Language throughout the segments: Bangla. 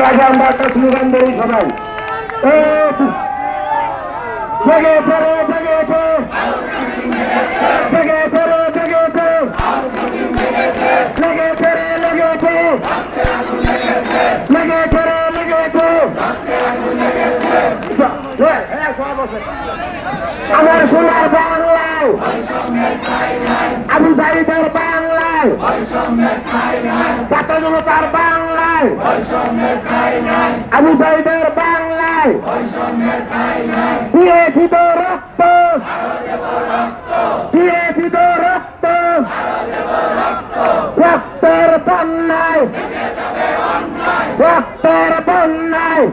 আগে আমরা একটা স্লোগান ধরি সবাই এ, জেগেছে রে জেগেছে জেগেছে রে জেগেছে লেগেছে রে লেগেছে লেগেছে রে লেগেছে আমার সোনার বাংলায় আবু সাইদের বাংলায়। ছাত্র জনতার বাংলায়? আবু সাইদের বাংলায়। দিয়েছি তো রক্ত দিয়েছি তো রক্ত রক্তের বন্যায় রক্তের বন্যায়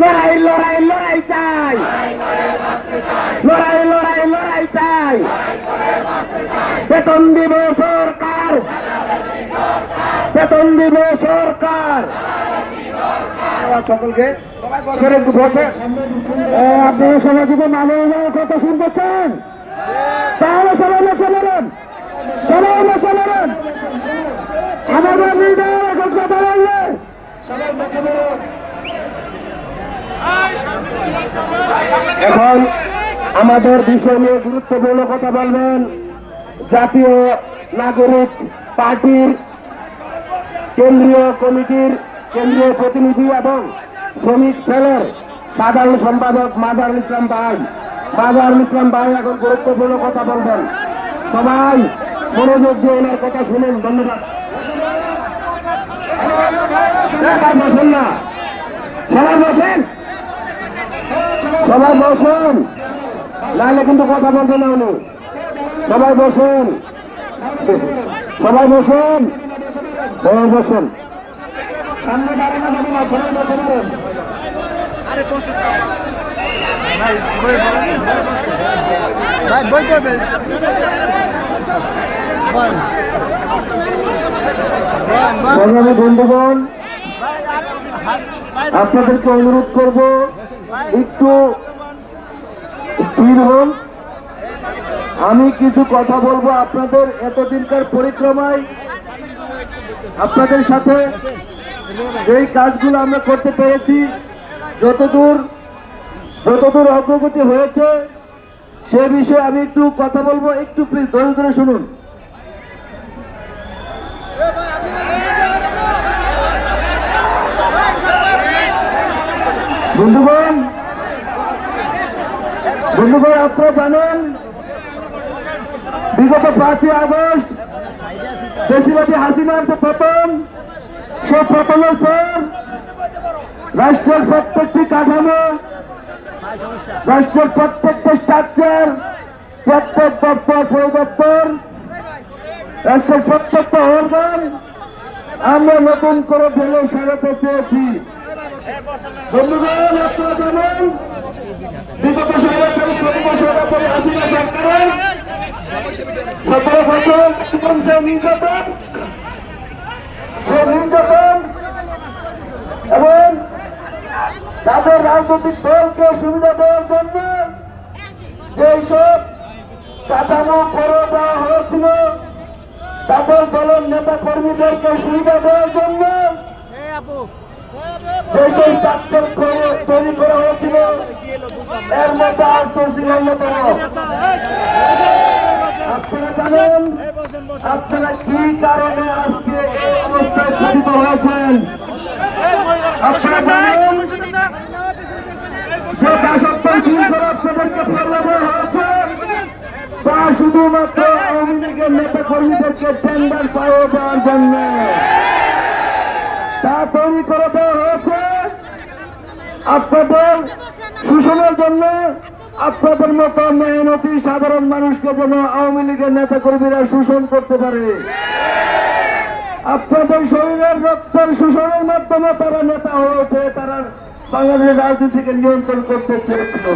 লড়াই লড়াই লড়াই চাই লড়াই লড়াই লড়াই চাই বেতন দিব সরকার। বেতন দিব সরকার। সকলকে আপনারা সবাই যদি মাননীয় কথা শুনতে চান তাহলে সবাই বসে নেবেন সবাই বসে নেবেন আমাদের লিডার এখন কথা বললে এখন আমাদের বিষয় নিয়ে গুরুত্বপূর্ণ কথা বলবেন। জাতীয় নাগরিক পার্টির কেন্দ্রীয় কমিটির কেন্দ্রীয় প্রতিনিধি এবং শ্রমিক সেলের সাধারণ সম্পাদক মাজারুল ইসলাম ভাই। মাজারুল ইসলাম ভাই এখন গুরুত্বপূর্ণ কথা বলবেন। সবাই মনোযোগ দিয়ে ওনার কথা শুনুন, ধন্যবাদ। বসেন না। সবাই বসেন। সবাই বসুন। নাহলে কিন্তু কথা বলবে না উনি। সবাই বসুন। সবাই বসুন। সবাই বসুন। বন্ধুগণ আপনাদেরকে অনুরোধ করব একটু স্থির হন আমি কিছু কথা বলব আপনাদের এতদিনকার পরিক্রমায়, আপনাদের সাথে যেই কাজগুলো আমরা করতে পেরেছি। যতদূর যতদূর অগ্রগতি হয়েছে, সে বিষয়ে আমি একটু কথা বলব। একটু প্লিজ ধরে ধরে শুনুন। বন্ধুগণ বন্ধুগণ, আপনারা জানেন বিগত পাঁচই আগস্ট দেশিবাদী হাসিনার পতন সে পতনের পর রাষ্ট্রের প্রত্যেকটি কাঠামো, রাষ্ট্রের প্রত্যেকটা স্ট্রাকচার প্রত্যেক দপ্তর পরিদপ্তর, রাষ্ট্রের প্রত্যেকটা অর্গান আমরা নতুন করে ঢেলে সারাতে চেয়েছি। বন্ধুগণ, আপনারা জানেন, বিগত সরকারি সরকারের সতেরো বছর এবং সে নির্যাতন সে নির্যাতন এবং তাদের রাজনৈতিক দলকে সুবিধা দেওয়ার জন্য যেসব কাঠামো করে দেওয়া হয়েছিল, তাদের দলের নেতা কর্মীদেরকে সুবিধা দেওয়ার জন্য যেসব স্ট্রাকচার তৈরি করা হয়েছিল এর মধ্যে আউটসোর্সিং অন্যতম আপনারা কি কারণে আজকে এই হয়েছেন? শুধুমাত্র আওয়ামী লীগের নেতা কর্মীদেরকে টেন্ডার জন্য। তা তৈরি করে দেওয়া আপনাদের শোষণের জন্য আপনাদের মতো মেহনতি সাধারণ মানুষকে যেন আওয়ামী লীগের নেতা কর্মীরা শোষণ করতে পারে। আপনাদের শরীরের রক্তের শোষণের মাধ্যমে তারা নেতা হয়ে ওঠে তারা বাংলাদেশের রাজনীতিকে নিয়ন্ত্রণ করতে চেয়েছিল।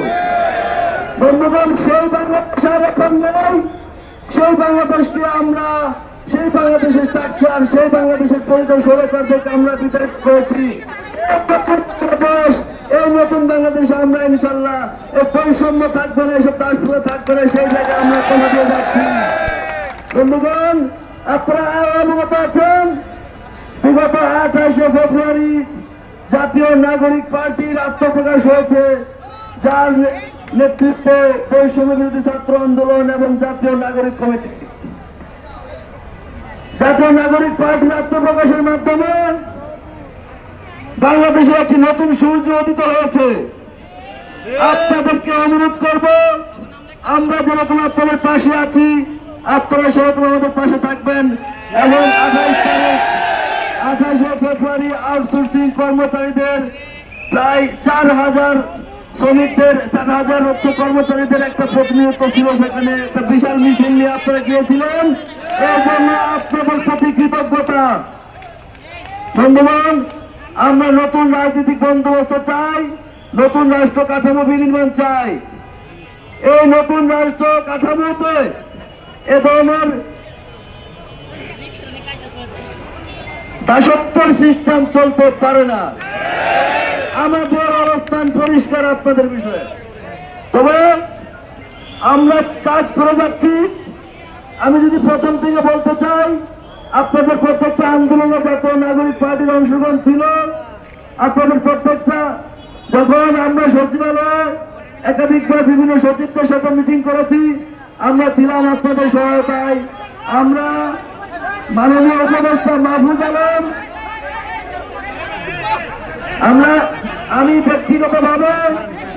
বন্ধুগণ, সেই বাংলাদেশ আর এখন নেই। সেই বাংলাদেশকে আমরা, সেই বাংলাদেশের স্ট্রাকচার, সেই বাংলাদেশের পরিচয় সরকারদেরকে আমরা বিতাড়িত করেছি। বাংলাদেশ এই নতুন বাংলাদেশে আমরা ইনশাল্লাহ এই বৈষম্য থাকবে না, এসব দাসপুরে থাকবে না, সেই জায়গায় আমরা কথা দিয়ে যাচ্ছি। বন্ধুগণ, আপনারা অবগত আছেন? বিগত আঠাশে ফেব্রুয়ারি জাতীয় নাগরিক পার্টির আত্মপ্রকাশ হয়েছে, যার নেতৃত্বে বৈষম্য বিরোধী ছাত্র আন্দোলন এবং জাতীয় নাগরিক কমিটি। জাতীয় নাগরিক পার্টির আত্মপ্রকাশের মাধ্যমে বাংলাদেশে একটি নতুন সূর্য উদিত হয়েছে। আপনাদেরকে অনুরোধ করব, আমরা যেরকম আপনাদের পাশে আছি, আপনারা সেরকম আমাদের পাশে থাকবেন। এবং আঠাইশ আঠাশে ফেব্রুয়ারি আউটসোর্সিং কর্মচারীদের, প্রায় চার হাজার শ্রমিকদের, চার হাজার হচ্ছে কর্মচারীদের একটা প্রতিনিধিত্ব ছিল সেখানে, একটা বিশাল মিছিল নিয়ে আপনারা গিয়েছিলেন। এর জন্য আপনাদের প্রতি কৃতজ্ঞতা। বন্ধুগণ আমরা নতুন রাজনৈতিক বন্দোবস্ত চাই, নতুন রাষ্ট্র কাঠামো বিনির্মাণ চাই। এই নতুন রাষ্ট্র কাঠামোতে এ ধরনের দাসত্বের সিস্টেম চলতে পারে না। আমাদের অবস্থান পরিষ্কার আপনাদের বিষয়ে। তবে আমরা কাজ করে যাচ্ছি। আমি যদি প্রথম থেকে বলতে চাই আপনাদের প্রত্যেকটা আন্দোলনে জাতীয় নাগরিক পার্টির অংশগ্রহণ ছিল, আপনাদের প্রত্যেকটা যখন আমরা সচিবালয়ে একাধিকবার বিভিন্ন সচিবদের সাথে মিটিং করেছি, আমরা ছিলাম আপনাদের সহায়তায়। আমরা মাননীয় উপদেষ্টা মাহফুজ আলম, আমরা, আমি ব্যক্তিগতভাবে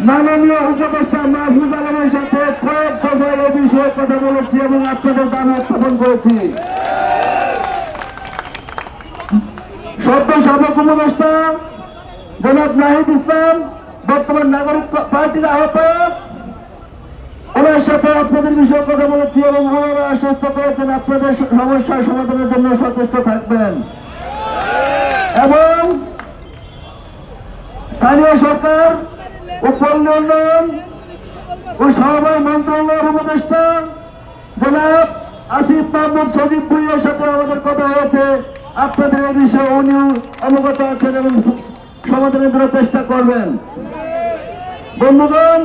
মাননীয় উপদেষ্টা মাহফুজ আলমের সাথে কয়েক দফায় এ বিষয়ে কথা বলেছি এবং আপনাদের দাবি উত্থাপন করেছি। সদ্য সাবেক জনাব নাহিদ ইসলাম, বর্তমান নাগরিক পার্টির আহ্বায়ক। ওনার সাথে আপনাদের বিষয়ে কথা বলেছি এবং ওনারা আশ্বস্ত করেছেন আপনাদের সমস্যার সমাধানের জন্য সচেষ্ট থাকবেন। এবং স্থানীয় সরকার ও পল্লী উন্নয়ন ও সমবায় মন্ত্রণালয়ের উপদেষ্টা, জনাব আসিফ মাহমুদ সজীব ভুইয়ের সাথে আমাদের কথা হয়েছে। আপনাদের এই বিষয়ে উনিও অবগত আছেন এবং সমাধানের জন্য চেষ্টা করবেন। বন্ধুগণ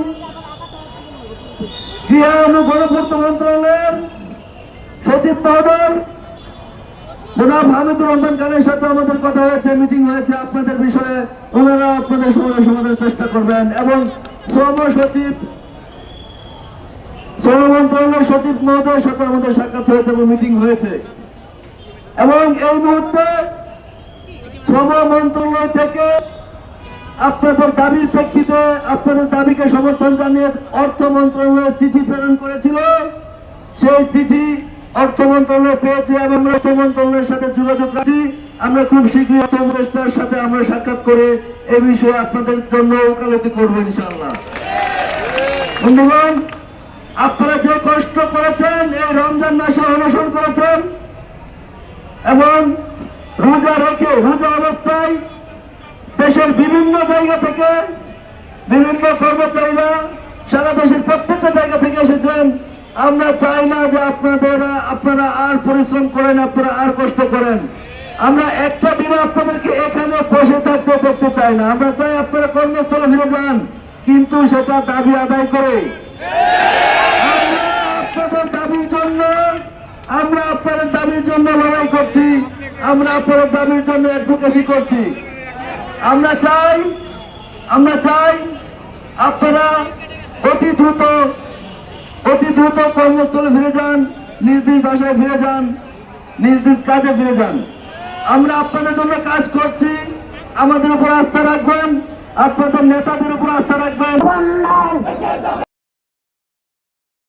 ক্রিয়া ও গণপূর্ত মন্ত্রণালয়ের সচিব মহোদয়, জনাব হামিদুর রহমান খানের সাথে আমাদের কথা হয়েছে, মিটিং হয়েছে। আপনাদের বিষয়ে ওনারা আপনাদের সময় সমাধানের চেষ্টা করবেন এবং শ্রম সচিব, শ্রম মন্ত্রণালয়ের সচিব মহোদয়ের সাথে আমাদের সাক্ষাৎ হয়েছে এবং মিটিং হয়েছে। এবং এই মুহূর্তে শ্রম মন্ত্রণালয় থেকে আপনাদের দাবির প্রেক্ষিতে আপনাদের দাবিকে সমর্থন জানিয়ে অর্থ মন্ত্রণালয়ের চিঠি প্রেরণ করেছিল। সেই চিঠি অর্থ মন্ত্রণালয় পেয়েছে এবং আমরা অর্থ মন্ত্রণালয়ের সাথে যোগাযোগ রাখছি। আমরা খুব শীঘ্রই অর্থ উপদেষ্টার সাথে আমরা সাক্ষাৎ করে এ বিষয়ে আপনাদের জন্য ওকালতি করব ইনশাআল্লাহ। বন্ধুগণ, আপনারা যে কষ্ট করেছেন, এই রমজান মাসে অনশন করেছেন এবং রোজা রেখে, রোজা অবস্থায় দেশের বিভিন্ন জায়গা থেকে বিভিন্ন কর্মচারীরা সারা দেশের প্রত্যেকটা জায়গা থেকে এসেছেন। আমরা চাই না যে আপনাদের, আপনারা আর পরিশ্রম করেন, আপনারা আর কষ্ট করেন। আমরা একটা দিনে আপনাদেরকে এখানে বসে থাকতে দেখতে চাই না। আমরা চাই আপনারা কর্মস্থলে ফিরে যান, কিন্তু সেটা দাবি আদায় করে। আমরা আপনাদের দাবির জন্য লড়াই করছি, আমরা আপনাদের দাবির জন্য অ্যাডভোকেসি করছি। আমরা চাই আমরা চাই আপনারা অতি দ্রুত অতি দ্রুত কর্মস্থলে ফিরে যান নিজ নিজ বাসায় ফিরে যান নিজ নিজ কাজে ফিরে যান। আমরা আপনাদের জন্য কাজ করছি, আমাদের উপর আস্থা রাখবেন, আপনাদের নেতাদের উপর আস্থা রাখবেন।